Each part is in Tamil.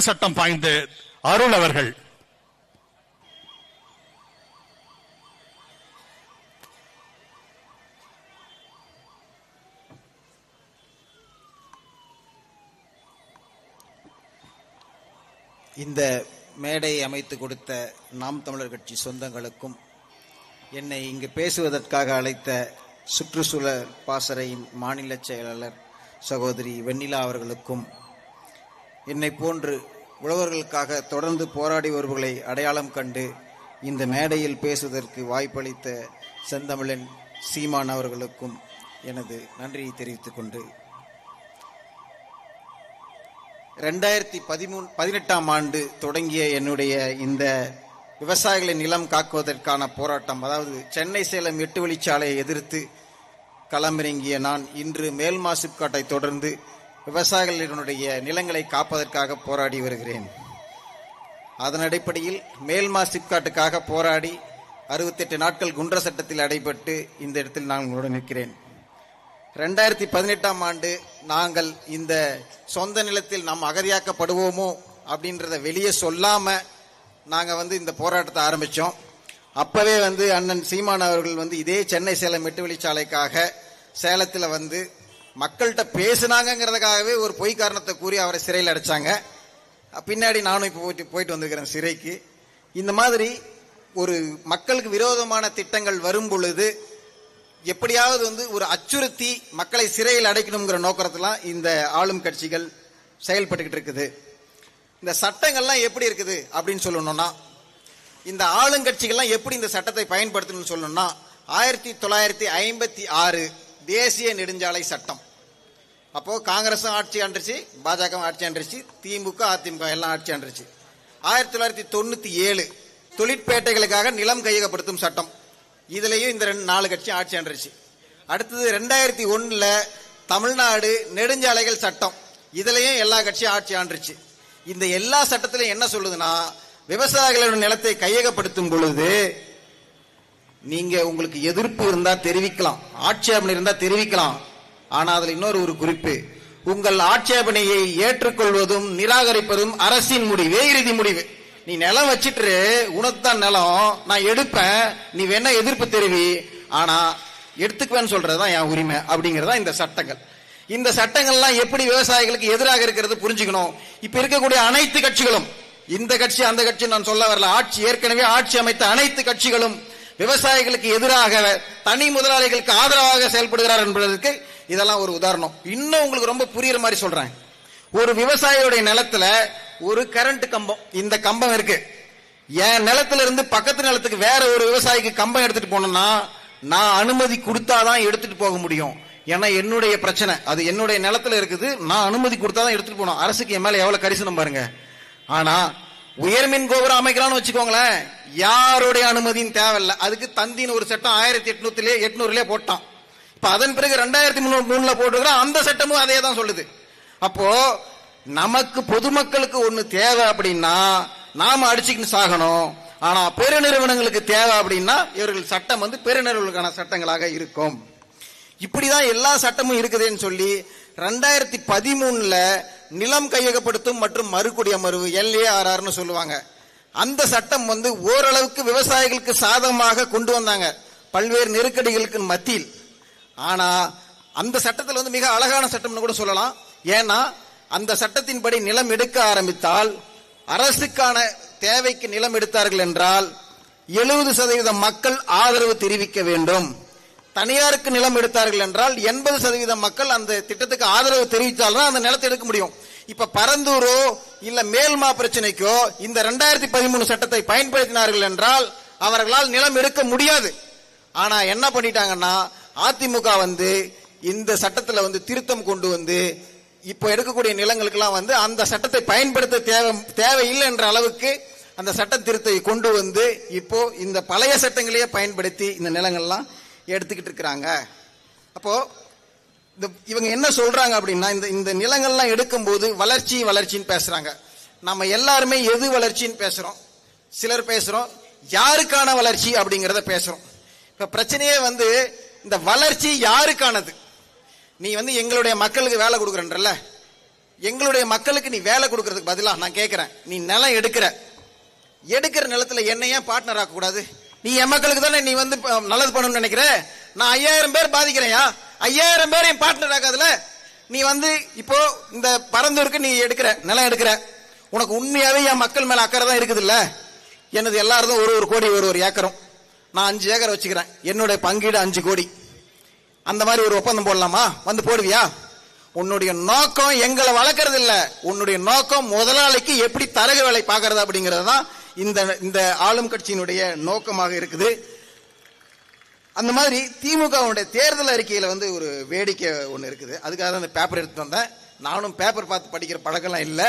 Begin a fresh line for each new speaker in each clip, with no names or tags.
சட்டம் பாய்ந்து அருள் அவர்கள்.
இந்த மேடை அமைத்து கொடுத்த நாம் தமிழர் கட்சி சொந்தங்களுக்கும் என்னை இங்கு பேசுவதற்காக அழைத்த சுற்றுச்சூழல் பாசறையின் மாநில செயலாளர் சகோதரி வெண்ணிலா அவர்களுக்கும் என்னை போன்று உழவர்களுக்காக தொடர்ந்து போராடி வருபவர்களை அடையாளம் கண்டு இந்த மேடையில் பேசுவதற்கு வாய்ப்பளித்த செந்தமிழன் சீமான் அவர்களுக்கும் எனது நன்றியை தெரிவித்துக் கொண்டு ரெண்டாயிரத்தி பதிமூணு பதினெட்டாம் ஆண்டு தொடங்கிய என்னுடைய இந்த விவசாயிகளின் நிலம் காக்குவதற்கான போராட்டம் அதாவது சென்னை சேலம் எட்டு வழிச்சாலையை எதிர்த்து களமிறங்கிய நான் இன்று மேல் மாசுக்காட்டை தொடர்ந்து விவசாயிகளினுடைய நிலங்களை காப்பதற்காக போராடி வருகிறேன். அதன் அடிப்படையில் மேல்மா சிப்காட்டுக்காக போராடி அறுபத்தெட்டு நாட்கள் குன்ற சட்டத்தில் அடைபட்டு இந்த இடத்தில் நான் உங்களுடன் நிற்கிறேன். ரெண்டாயிரத்தி பதினெட்டாம் ஆண்டு நாங்கள் இந்த சொந்த நிலத்தில் நாம் அகதியாக்கப்படுவோமோ அப்படின்றத வெளியே சொல்லாமல் நாங்கள் வந்து இந்த போராட்டத்தை ஆரம்பித்தோம் அப்போவே வந்து அண்ணன் சீமான் அவர்கள் வந்து இதே சென்னை சேலம் எட்டு வழிச்சாலைக்காக சேலத்தில் வந்து மக்கள்கிட்ட பேசினாங்கிறதுக்காகவே ஒரு பொய் காரணத்தை கூறி அவரை சிறையில் அடைச்சாங்க. பின்னாடி நானும் இப்போ போயிட்டு போயிட்டு வந்திருக்கிறேன் சிறைக்கு. இந்த மாதிரி ஒரு மக்களுக்கு விரோதமான திட்டங்கள் வரும் பொழுது எப்படியாவது வந்து ஒரு அச்சுறுத்தி மக்களை சிறையில் அடைக்கணுங்கிற நோக்கத்திலாம் இந்த ஆளும் கட்சிகள் செயல்பட்டுக்கிட்டு இருக்குது. இந்த சட்டங்கள்லாம் எப்படி இருக்குது அப்படின்னு சொல்லணும்னா இந்த ஆளுங்கட்சிகள்லாம் எப்படி இந்த சட்டத்தை பயன்படுத்தணும்னு சொல்லணும்னா ஆயிரத்தி தொள்ளாயிரத்தி ஐம்பத்தி ஆறு தேசிய நெடுஞ்சாலை சட்டம். அப்போது காங்கிரஸும் ஆட்சி ஆண்டுச்சு பாஜகவும் ஆட்சி ஆண்டுச்சு திமுக அதிமுக எல்லாம் ஆட்சி ஆண்டுச்சு ஆயிரத்தி தொள்ளாயிரத்தி தொண்ணூற்றி ஏழு தொழிற்பேட்டைகளுக்காக நிலம் கையகப்படுத்தும் சட்டம். இதுலேயும் இந்த ரெண்டு நாலு கட்சி ஆட்சி ஆண்டுச்சு அடுத்தது ரெண்டாயிரத்தி ஒன்றில் தமிழ்நாடு நெடுஞ்சாலைகள் சட்டம். இதுலேயும் எல்லா கட்சியும் ஆட்சி ஆண்டுச்சு இந்த எல்லா சட்டத்திலையும் என்ன சொல்லுதுன்னா விவசாயிகளோட நிலத்தை கையகப்படுத்தும் பொழுது நீங்க உங்களுக்கு எதிர்ப்பு இருந்தா தெரிவிக்கலாம் ஆட்சேபனை இருந்தா தெரிவிக்கலாம். ஆனா அதுல இன்னொரு ஒரு குறிப்பு. உங்கள் ஆட்சேபனையை ஏற்றுக்கொள்வதும் நிராகரிப்பதும் அரசின் முடிவே இறுதி முடிவு. நீ நிலம் வச்சிட்டு உனக்கு தான் நிலம் நான் எடுப்பேன் நீ வேணா எதிர்ப்பு தெரிவி. ஆனா எடுத்துக்குவேன்னு சொல்றதுதான் என் உரிமை அப்படிங்கறதா இந்த சட்டங்கள். இந்த சட்டங்கள்லாம் எப்படி விவசாயிகளுக்கு எதிராக இருக்கிறது புரிஞ்சுக்கணும். இப்ப இருக்கக்கூடிய அனைத்து கட்சிகளும் இந்த கட்சி அந்த கட்சி நான் சொல்ல வரல. ஆட்சி ஏற்கனவே ஆட்சி அமைத்த அனைத்து கட்சிகளும் விவசாயிகளுக்கு எதிராக தனி முதலாளிகளுக்கு ஆதரவாக செயல்படுகிறார் என்பதற்கு இதெல்லாம் ஒரு உதாரணம். இன்னும் உங்களுக்கு ரொம்ப புரியுற மாதிரி சொல்றேன். ஒரு விவசாயியுடைய நிலத்துல ஒரு கரண்ட் கம்பம். இந்த கம்பம் இருக்கு. என் நிலத்துல இருந்து பக்கத்து நிலத்துக்கு வேற ஒரு விவசாயிக்கு கம்பம் எடுத்துட்டு போனோம்னா நான் அனுமதி கொடுத்தாதான் எடுத்துட்டு போக முடியும். ஏன்னா என்னுடைய பிரச்சனை. அது என்னுடைய நிலத்துல இருக்குது. நான் அனுமதி கொடுத்தாதான் எடுத்துட்டு போகணும். அரசுக்கு என் மேல எவ்வளவு கரிசனம் பாருங்க. ஆனா உயர்மின் கோபுரம் அமைக்கலாம்னு வச்சுக்கோங்களேன். யாருடைய அனுமதியும் தேவையில்லை. அதுக்கு தந்தின்னு ஒரு சட்டம் ஆயிரத்தி எட்நூத்திலே எட்நூறுலயே போட்டான். இப்ப அதன் பிறகு ரெண்டாயிரத்தி மூணுல போட்டுக்கிறோம் அந்த சட்டமும் அதே தான் சொல்லுது. அப்போ நமக்கு பொதுமக்களுக்கு ஒண்ணு தேவை அப்படின்னா நாம அடிச்சுக்கிட்டு சாகணும். ஆனா பெருநிறுவனங்களுக்கு தேவை அப்படின்னா இவர்கள் சட்டம் வந்து பெருநிறுவனங்களுக்கான சட்டங்களாக இருக்கும். இப்படிதான் எல்லா சட்டமும் இருக்குதுன்னு சொல்லி ரெண்டாயிரத்தி பதிமூணுல நிலம் கையகப்படுத்தும் மற்றும் மறுகுடியமர்வு எல்ஏஆர்ஆர்னு சொல்லுவாங்க. அந்த சட்டம் வந்து ஓரளவுக்கு விவசாயிகளுக்கு சாதகமாக கொண்டு வந்தாங்க. பல்வேறு நெருக்கடிகளுக்கு மத்தியில். ஆனா அந்த சட்டத்தில் வந்து மிக அழகான சட்டம்னு கூட சொல்லலாம். ஏன்னா அந்த சட்டத்தின்படி நிலம் எடுக்க ஆரம்பித்தால் அரசுக்கான தேவைக்கு நிலம் எடுத்தார்கள் என்றால் எழுபது சதவீதம் மக்கள் ஆதரவு தெரிவிக்க வேண்டும். தனியாருக்கு நிலம் எடுத்தார்கள் என்றால் எண்பது சதவீதம் மக்கள் அந்த திட்டத்துக்கு ஆதரவு தெரிவித்தால்தான் அந்த நிலத்தை எடுக்க முடியும். இப்ப பரந்தூரோ இல்ல மேல்மா பிரச்சனைக்கோ இந்த ரெண்டாயிரத்தி பதிமூணு சட்டத்தை பயன்படுத்தினார்கள் என்றால் அவர்களால் நிலம் எடுக்க முடியாது. ஆனா என்ன பண்ணிட்டாங்கன்னா அதிமுக வந்து இந்த சட்டத்துல வந்து திருத்தம் கொண்டு வந்து இப்போ எடுக்கக்கூடிய நிலங்களுக்கெல்லாம் வந்து அந்த சட்டத்தை பயன்படுத்த தேவை தேவையில்லை என்ற அளவுக்கு அந்த சட்ட திருத்தத்தை கொண்டு வந்து இப்போ இந்த பழைய சட்டங்களையே பயன்படுத்தி இந்த நிலங்கள்லாம் எடுத்துக்கிட்டு இருக்கிறாங்க. அப்போ இந்த இவங்க என்ன சொல்றாங்க அப்படின்னா இந்த இந்த நிலங்கள்லாம் எடுக்கும்போது வளர்ச்சி வளர்ச்சின்னு பேசுறாங்க. நம்ம எல்லாருமே எது வளர்ச்சின்னு பேசுறோம்? சிலர் பேசுறோம் யாருக்கான வளர்ச்சி அப்படிங்கிறத பேசுறோம். இப்போ பிரச்சனையே வந்து இந்த வளர்ச்சி யாருக்கானது? நீ வந்து எங்களுடைய மக்களுக்கு வேலை கொடுக்குறன்றல்ல. எங்களுடைய மக்களுக்கு நீ வேலை கொடுக்கறதுக்கு பதிலாக நான் கேட்குறேன் நீ நிலம் எடுக்கிற. எடுக்கிற நிலத்தில் என்னையே பார்ட்னர் ஆக்கக்கூடாது. நீ என் மக்களுக்கு தானே நீ வந்து நல்லது பண்ணணும்னு நினைக்கிற? நான் ஐயாயிரம் பேர் பாதிக்கிறேன்யா. ஐயாயிரம் பேர் என் பார்ட்னர் ஆகாதுல நீ வந்து இப்போ இந்த பரந்தூருக்கு நீ எடுக்கிற நிலம் எடுக்கிற. உனக்கு உண்மையாவே என் மக்கள் மேல அக்கறை தான் இருக்குது இல்ல எனது எல்லாரும் ஒரு ஒரு கோடி ஒரு ஒரு ஏக்கரும். நான் அஞ்சு ஏக்கர் வச்சுக்கிறேன். என்னுடைய பங்கீடு அஞ்சு கோடி. அந்த மாதிரி ஒரு ஒப்பந்தம் போடலாமா? வந்து போடுவியா? உன்னுடைய நோக்கம் எங்களை வளர்க்கறது இல்ல உன்னுடைய நோக்கம் முதலாளிக்கு எப்படி தரகு வேலை பாக்குறது அப்படிங்கிறது தான் இந்த இந்த ஆளும் கட்சியினுடைய நோக்கமாக இருக்குது. அந்த மாதிரி திமுகவுடைய தேர்தல் அறிக்கையில் வந்து ஒரு வேடிக்கை ஒன்று இருக்குது. அதுக்காக தான் அந்த பேப்பர் எடுத்து வந்தேன். நானும் பேப்பர் பார்த்து படிக்கிற பழக்கம்லாம் இல்லை.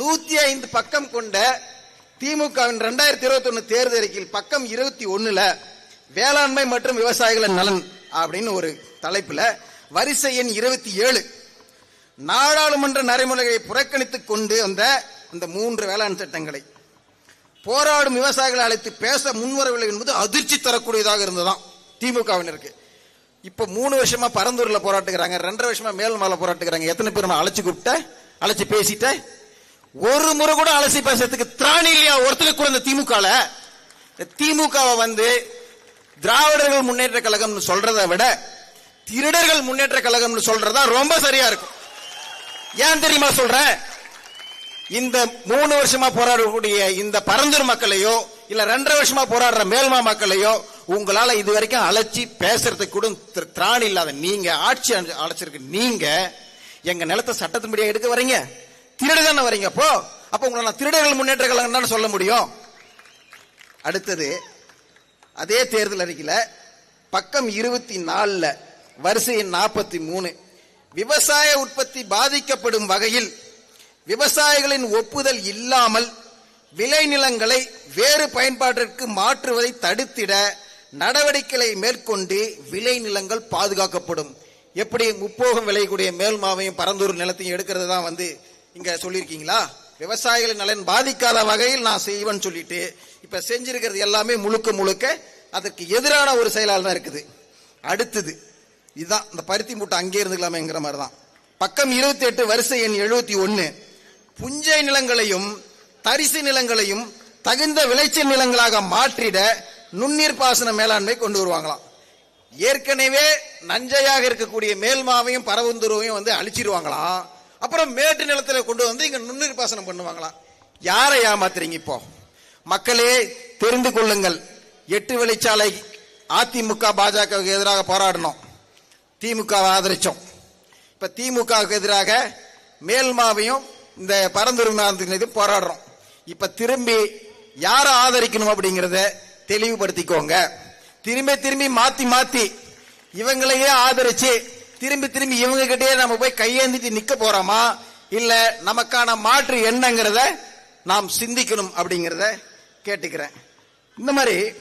நூற்றி ஐந்து பக்கம் கொண்ட திமுகவின் ரெண்டாயிரத்தி இருபத்தி ஒன்று தேர்தல் அறிக்கையில் பக்கம் இருபத்தி ஒன்றில் வேளாண்மை மற்றும் விவசாயிகளின் நலன் அப்படின்னு ஒரு தலைப்பில் வரிசை எண் இருபத்தி ஏழு. நாடாளுமன்ற நடைமுறைகளை புறக்கணித்துக் கொண்டு வந்த அந்த மூன்று வேளாண் சட்டங்களை. போராடும் விவசாயிகளை அழைத்து பேச முன்வரவில்லை என்பது அதிர்ச்சி தரக்கூடியதாக இருந்ததுதான் திமுகவினருக்கு இப்போ மூணு வருஷமா பரந்தூர்ல போராட்டுகிறாங்க ரெண்டரை வருஷமா மேல்மலை போராட்டுகிறாங்க. எத்தனை பேர் நான் அழைச்சு கூப்பிட்ட அழைச்சு பேசிட்ட? ஒரு முறை கூட அலசி பேசுறதுக்கு திராணி இல்லையா? ஒருத்தருக்கு கூட இந்த திமுகல. திமுகவை வந்து திராவிடர்கள் முன்னேற்ற கழகம்னு சொல்றதை விட திருடர்கள் முன்னேற்ற கழகம்னு சொல்றதா ரொம்ப சரியா இருக்கும். ஏன் தெரியுமா சொல்றேன்? இந்த மூணு வருஷமா போராடக்கூடிய இந்த பரந்தூர் மக்களையோ இல்ல ரெண்டரை வருஷமா போராடுற மேல்மா மக்களையோ உங்களால இது வரைக்கும் அழைச்சி பேசுறதுக்கு கூட திராணி இல்லாத நீங்க ஆட்சி அழைச்சிருக்கு நீங்க எங்க நிலத்தை சட்டத்தின்படியா எடுக்க வரீங்க? திருடு தானே வரீங்க அப்போ? அப்ப உங்களை நான் திருடர்கள் முன்னேற்ற கழகம் சொல்ல முடியும். அடுத்தது அதே தேர்தல் அறிக்கையில பக்கம் இருபத்தி நாலுல வரிசை நாற்பத்தி மூணு விவசாய உற்பத்தி பாதிக்கப்படும் வகையில் விவசாயிகளின் ஒப்புதல் இல்லாமல் விளைநிலங்களை வேறு பயன்பாட்டிற்கு மாற்றுவதை தடுத்திட நடவடிக்கைகளை மேற்கொண்டு விளைநிலங்கள் பாதுகாக்கப்படும். எப்படி முப்போகம் விளையக்கூடிய மேல் மாவையும் பரந்தூர் நிலத்தையும் எடுக்கிறது தான் வந்து இங்க சொல்லியிருக்கீங்களா? விவசாயிகளின் நலன் பாதிக்காத வகையில் நான் செய்வேன்னு சொல்லிட்டு இப்ப செஞ்சிருக்கிறது எல்லாமே முழுக்க முழுக்க அதற்கு எதிரான ஒரு செயலால் தான் இருக்குது. அடுத்தது இதுதான் இந்த பருத்தி மூட்டை அங்கே இருந்துக்கலாமேங்கிற மாதிரி தான் பக்கம் இருபத்தி எட்டு வரிசை எண் எழுபத்தி ஒன்று புஞ்சை நிலங்களையும் தரிசு நிலங்களையும் தகுந்த விளைச்சல் நிலங்களாக மாற்றிட நுண்ணீர் பாசன மேலாண்மை கொண்டு வருவாங்களாம். ஏற்கனவே நஞ்சையாக இருக்கக்கூடிய மேல்மாவையும் பரவுந்துருவையும் வந்து அழிச்சிருவாங்களாம். அப்புறம் மேட்டு நிலத்தில் கொண்டு வந்து இங்க நுண்ணீர் பாசனம் பண்ணுவாங்களாம். யாரை ஏமாத்துறீங்க இப்போ? மக்களே தெரிந்து கொள்ளுங்கள். எட்டு வழிச்சாலை அதிமுக பாஜகவுக்கு எதிராக போராடணும். திமுக ஆதரிச்சோம். இப்ப திமுகவுக்கு எதிராக மேல்மாவையும் இந்த பரந்துரிமை போராடுறோம். இப்ப திரும்பி யாரை ஆதரிக்கணும் அப்படிங்கறத தெளிவுபடுத்திக்கோங்க. திரும்பி திரும்பி மாத்தி மாத்தி இவங்களையே ஆதரிச்சு திரும்பி திரும்பி இவங்க கிட்டயே நம்ம போய் கையேந்திட்டு நிக்க போறோமா? இல்ல நமக்கான மாற்று என்னங்கிறத நாம் சிந்திக்கணும் அப்படிங்கறத கேட்டுக்கிறேன். இந்த மாதிரி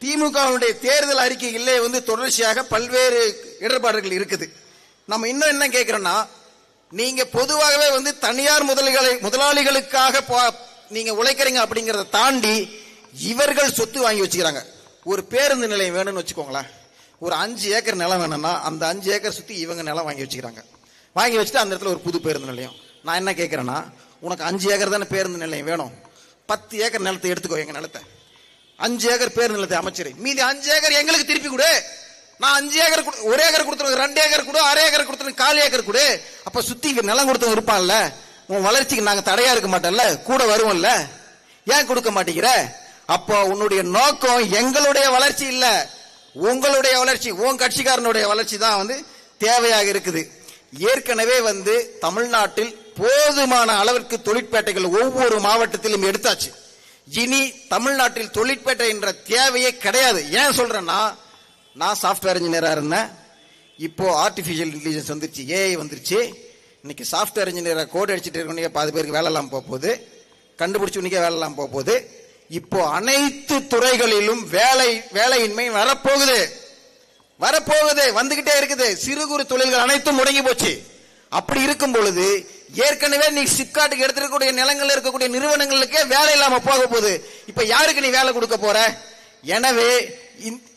திமுகவுடைய தேர்தல் அறிக்கையிலே வந்து தொடர்ச்சியாக பல்வேறு இடர்பாடுகள் இருக்குது. நம்ம இன்னும் என்ன கேட்கிறோம்னா நீங்க பொதுவாகவே வந்து தனியார் முதலிகளை முதலாளிகளுக்காக நீங்க உழைக்கிறீங்க அப்படிங்கறத தாண்டி இவர்கள் சொத்து வாங்கி வச்சுக்கிறாங்க. ஒரு பேருந்து நிலையம் வேணும்னு வச்சுக்கோங்களேன். ஒரு அஞ்சு ஏக்கர் நிலம் வேணும்னா அந்த அஞ்சு ஏக்கர் சுத்தி இவங்க நிலம் வாங்கி வச்சுக்கிறாங்க. வாங்கி வச்சுட்டு அந்த இடத்துல ஒரு புது பேருந்து நிலையம். நான் என்ன கேட்குறேன்னா உனக்கு அஞ்சு ஏக்கர் தானே பேருந்து நிலையம் வேணும். பத்து ஏக்கர் நிலத்தை எடுத்துக்கோ எங்க நிலத்தை. அஞ்சு ஏக்கர் பேருந்து நிலத்தை அமைச்சிரு. மீதி அஞ்சு ஏக்கர் எங்களுக்கு திருப்பி கொடு. நான் அஞ்சு ஏக்கர் ஒரு ஏக்கர் கொடுத்துருவேன் ரெண்டு ஏக்கர் கொடு அரை ஏக்கர் கொடுத்துருங்க கால் ஏக்கர் கொடு. அப்ப சுத்தி நிலம் கொடுத்தவன் இருப்பான்ல உன் வளர்ச்சிக்கு நாங்க தடையா இருக்க மாட்டோம்ல கூட வருவோம்ல. ஏன் கொடுக்க மாட்டேங்கிற? அப்போ உன்னுடைய நோக்கம் எங்களுடைய வளர்ச்சி இல்ல. உங்களுடைய வளர்ச்சி உன் கட்சிக்காரனுடைய வளர்ச்சி தான் வந்து தேவையாக இருக்குது. ஏற்கனவே வந்து தமிழ்நாட்டில் போதுமான அளவிற்கு தொழிற்பேட்டைகள் ஒவ்வொரு மாவட்டத்திலும் எடுத்தாச்சு. இனி தமிழ்நாட்டில் தொழிற்பேட்டை என்ற தேவையே கிடையாது. ஏன் சொல்றேன்னா நான் சாஃப்ட்வேர் இன்ஜினியராக இருந்தேன். இப்போ ஆர்டிஃபிஷியல் இன்டெலிஜென்ஸ் வந்துருச்சு ஏஐ வந்துருச்சு. இன்னைக்கு சாஃப்ட்வேர் இன்ஜினியராக கோட் அடிச்சுட்டு இருக்கவங்க பாதி பேருக்கு வேலை இல்லாமல் போக போகுது. கண்டுபிடிச்சவனுக்கே வேலை இல்லாமல் போக போகுது. இப்போ அனைத்து துறைகளிலும் வேலை வேலையின்மை வரப்போகுது. வரப்போகுது வந்துகிட்டே இருக்குது. சிறு குறு தொழில்கள் அனைத்தும் முடங்கி போச்சு. அப்படி இருக்கும் பொழுது ஏற்கனவே நீ சிப்காட்டுக்கு எடுத்திருக்கக்கூடிய நிலங்களில் இருக்கக்கூடிய நிறுவனங்களுக்கே வேலை இல்லாம போக போகுது. இப்ப யாருக்கு நீ வேலை கொடுக்க போற? எனவே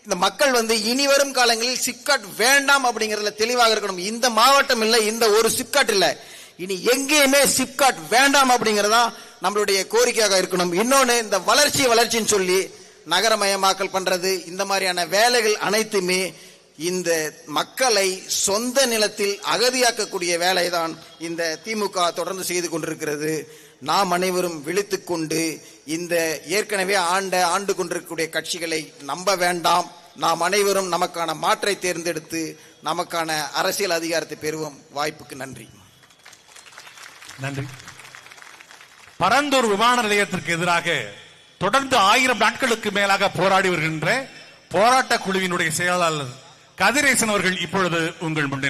இந்த- மக்கள் வந்து இனி வரும் காலங்களில் சிப்காட் வேண்டாம் அப்படிங்கறதுல தெளிவாக இருக்கணும். இந்த மாவட்டம் இல்லை இந்த ஒரு சிப்காட் இல்ல. இனி எங்கேயுமே சிப்காட் வேண்டாம் அப்படிங்கறதா நம்மளுடைய கோரிக்கையாக இருக்கணும். இன்னொன்னு இந்த வளர்ச்சி வளர்ச்சின்னு சொல்லி நகரமயமாக்கல் பண்றது இந்த மாதிரியான வேலைகள் அனைத்துமே இந்த மக்களை சொந்த நிலத்தில் அகதியாக்கக்கூடிய வேலைதான் இந்த திமுக தொடர்ந்து செய்து கொண்டிருக்கிறது. நாம் அனைவரும் விழித்துக்கொண்டு இந்த ஏற்கனவே ஆண்ட ஆண்டு கொண்டிருக்கக்கூடிய கட்சிகளை நம்ப வேண்டாம். நாம் அனைவரும் நமக்கான மாற்றை தேர்ந்தெடுத்து நமக்கான அரசியல் அதிகாரத்தை பெறுவோம். வாய்ப்புக்கு நன்றி.
நன்றி. பரந்தூர் விமான நிலையத்திற்கு எதிராக தொடர்ந்து ஆயிரம் நாட்களுக்கு மேலாக போராடி வருகின்ற போராட்ட குழுவினுடைய செயலாளர் கதிரேசன் அவர்கள் இப்பொழுது உங்கள் முன்னிலை